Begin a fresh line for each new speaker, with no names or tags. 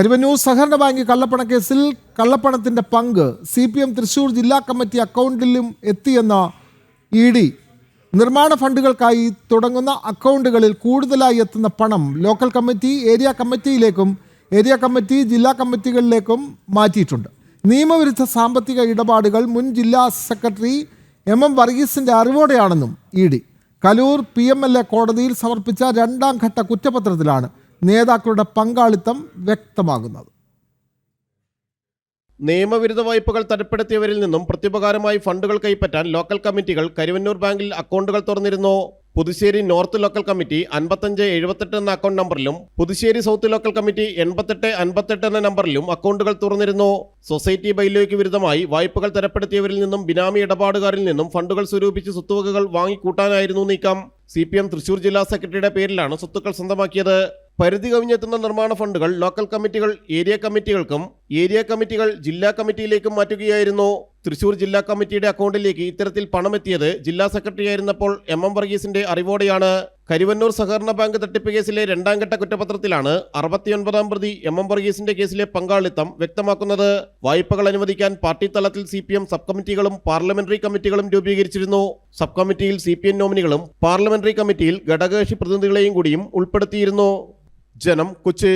കരുവന്നൂർ സഹകരണ ബാങ്ക് കള്ളപ്പണക്കേസിൽ കള്ളപ്പണത്തിന്റെ പങ്ക് C P M Thrissur ജില്ലാ കമ്മിറ്റി അക്കൗണ്ടിലും എത്തിയെന്ന ഇ ഡി. നിർമ്മാണ ഫണ്ടുകൾക്കായി തുടങ്ങുന്ന അക്കൗണ്ടുകളിൽ കൂടുതലായി എത്തുന്ന പണം ലോക്കൽ കമ്മിറ്റി ഏരിയ കമ്മിറ്റിയിലേക്കും ഏരിയ കമ്മിറ്റി ജില്ലാ കമ്മിറ്റികളിലേക്കും മാറ്റിയിട്ടുണ്ട്. നിയമവിരുദ്ധ സാമ്പത്തിക ഇടപാടുകൾ മുൻ ജില്ലാ സെക്രട്ടറി എം എം വർഗീസിന്റെ അറിവോടെയാണെന്നും E D. Kaloor P M L A കോടതിയിൽ സമർപ്പിച്ച രണ്ടാം ഘട്ട കുറ്റപത്രത്തിലാണ്. നേതാക്കളുടെ പങ്കാളിത്തം വ്യക്തമാകുന്നത്.
നിയമവിരുദ്ധ വായ്പകൾ തരപ്പെടുത്തിയവരിൽ നിന്നും പ്രത്യുപകാരമായി ഫണ്ടുകൾ കൈപ്പറ്റാൻ ലോക്കൽ കമ്മിറ്റികൾ കരുവന്നൂർ ബാങ്കിൽ അക്കൗണ്ടുകൾ തുറന്നിരുന്നു. പുതുശ്ശേരി നോർത്ത് ലോക്കൽ കമ്മിറ്റി അൻപത്തഞ്ച് എഴുപത്തെട്ട് എന്ന അക്കൗണ്ട് നമ്പറിലും പുതുശ്ശേരി സൗത്ത് ലോക്കൽ കമ്മിറ്റി എൺപത്തെട്ട് അൻപത്തെട്ട് എന്ന നമ്പറിലും അക്കൗണ്ടുകൾ തുറന്നിരുന്നു. സൊസൈറ്റി ബൈലോയ്ക്ക് വിരുദ്ധമായി വായ്പകൾ തരപ്പെടുത്തിയവരിൽ നിന്നും ബിനാമി ഇടപാടുകാരിൽ നിന്നും ഫണ്ടുകൾ സ്വരൂപിച്ച് സ്വത്തുവകകൾ വാങ്ങിക്കൂട്ടാനായിരുന്നു നീക്കം. സി പി എം തൃശൂർ ജില്ലാ സെക്രട്ടറിയുടെ പേരിലാണ് സ്വത്തുക്കൾ സ്വന്തമാക്കിയത്. പരിധി കവിഞ്ഞെത്തുന്ന നിർമ്മാണ ഫണ്ടുകൾ ലോക്കൽ കമ്മിറ്റികൾ ഏരിയ കമ്മിറ്റികൾക്കും ഏരിയ കമ്മിറ്റികൾ ജില്ലാ കമ്മിറ്റിയിലേക്കും മാറ്റുകയായിരുന്നു. തൃശൂർ ജില്ലാ കമ്മിറ്റിയുടെ അക്കൗണ്ടിലേക്ക് ഇത്തരത്തിൽ പണമെത്തിയത് ജില്ലാ സെക്രട്ടറി ആയിരുന്നപ്പോൾ എം എം വർഗീസിന്റെ അറിവോടെയാണ്. കരുവന്നൂർ സഹകരണ ബാങ്ക് തട്ടിപ്പ് കേസിലെ രണ്ടാം ഘട്ട കുറ്റപത്രത്തിലാണ് അറുപത്തിയൊൻപതാം പ്രതി എം എം വർഗീസിന്റെ കേസിലെ പങ്കാളിത്തം വ്യക്തമാക്കുന്നത്. വായ്പകൾ അനുവദിക്കാൻ പാർട്ടി തലത്തിൽ സി പി എം സബ് കമ്മിറ്റികളും പാർലമെന്ററി കമ്മിറ്റികളും രൂപീകരിച്ചിരുന്നു. സബ് കമ്മിറ്റിയിൽ സി പി എം നോമിനികളും പാർലമെന്ററി കമ്മിറ്റിയിൽ ഘടകകക്ഷി പ്രതിനിധികളെയും കൂടിയും ഉൾപ്പെടുത്തിയിരുന്നു. ജനം കൊച്ചി